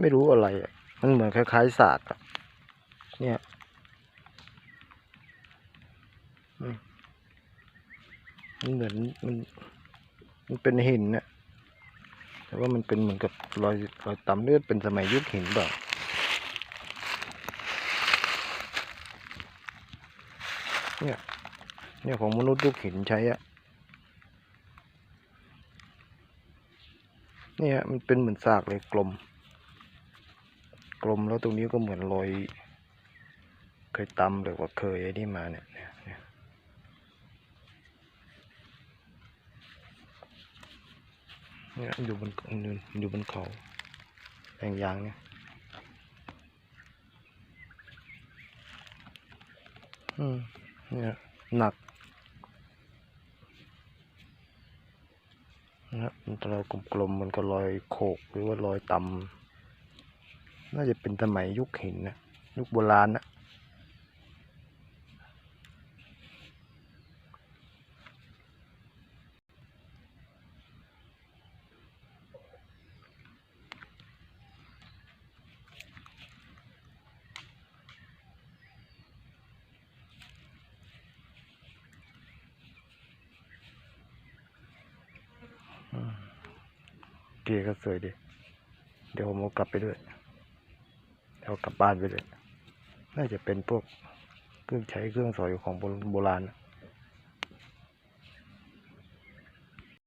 ไม่รู้อะไรมันเหมือนคล้ายๆสากอะเนี่ยมันเหมือนมันมันเป็นหินนะแต่ว่ามันเป็นเหมือนกับรอยรอยตำเลือดเป็นสมัยยุคหินเปล่าเนี่ย เนี่ยของมนุษย์ยุคหินใช้อะเนี่ยมันเป็นเหมือนซากเลยกลม กลมแล้วตรงนี้ก็เหมือนรอยเคยตำหรือว่าเคยไอ้นี่มาเนี่ยเนี่ยอยู่บนอยู่อยู่บนเขาแปลงยางเนี่ยอืมเนี่ยหนักนะครับมันรอยกลมๆมันก็รอยโขกหรือว่ารอยตำ น่าจะเป็นสมัยยุคหินนะยุคโบราณนะเกีก็สวยดี เดี๋ยวผมเอากลับไปด้วย เอากลับบ้านไปเลย น่าจะเป็นพวกเครื่องใช้เครื่องสอยของโบโบราณนะ